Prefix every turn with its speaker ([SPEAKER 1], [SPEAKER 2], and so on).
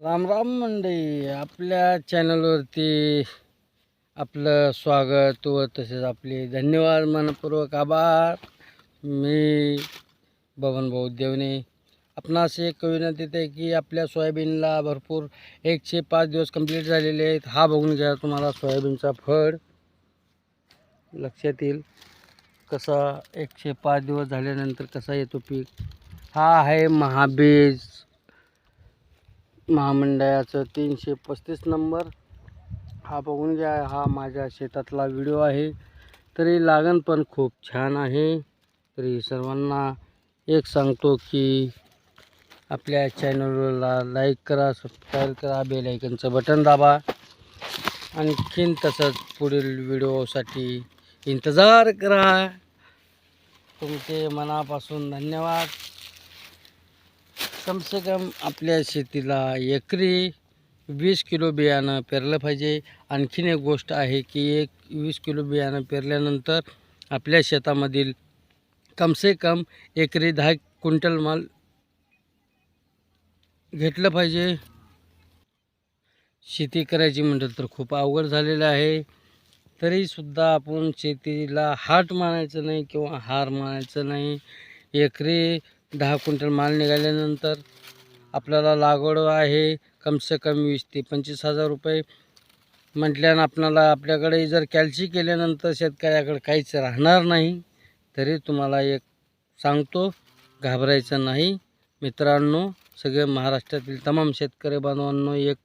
[SPEAKER 1] राम राम मंडळी आपल्या चॅनलवरती आपलं स्वागत व तसेच आपले धन्यवाद मनपूर्वक आभार. मी बबनभाऊ देवणे आपणास एक विनंती आहे की आपल्या सोयाबीनला भरपूर एकशे पाच दिवस कंप्लीट झालेले आहेत. हा बघून घ्या तुम्हाला सोयाबीनचा फळ. लक्षात येईल कसा एकशे पाच दिवस झाल्यानंतर कसा येतो पीक. हा आहे महाबीज. महामंडळाचं तीनशे पस्तीस नंबर. हा बघून घ्या हा माझ्या शेतातला व्हिडिओ आहे. तरी लागण पण खूप छान आहे. तरी सर्वांना एक सांगतो की आपल्या चॅनलला लाईक करा सबस्क्राईब करा बेल आयकनचं बटन दाबा. आणखीन तसंच पुढील व्हिडिओसाठी इंतजार करा. तुमचे मनापासून धन्यवाद. कम से कम आपल्या शेतीला एकरी वीस किलो बियाणं पेरलं पाहिजे. आणखीन एक गोष्ट आहे की एक वीस किलो बियाणं पेरल्यानंतर आपल्या शेतामधील कम से कम एकरी दहा क्विंटल माल घेतलं पाहिजे. शेती करायची म्हटलं तर खूप अवघड झालेलं आहे. तरीसुद्धा आपण शेतीला हाट मानायचं नाही किंवा हार मानायचं नाही. एकरी दहा क्विंटल माल निघाल्यानंतर आपल्याला लागवड आहे कमसे कमी वीस ते पंचवीस हजार रुपये. म्हटल्यानं आपणाला आपल्याकडे जर कॅल्सी केल्यानंतर शेतकऱ्याकडे काहीच राहणार नाही तरी तुम्हाला एक सांगतो घाबरायचं नाही. मित्रांनो सगळे महाराष्ट्रातील तमाम शेतकरी बांधवांनो एक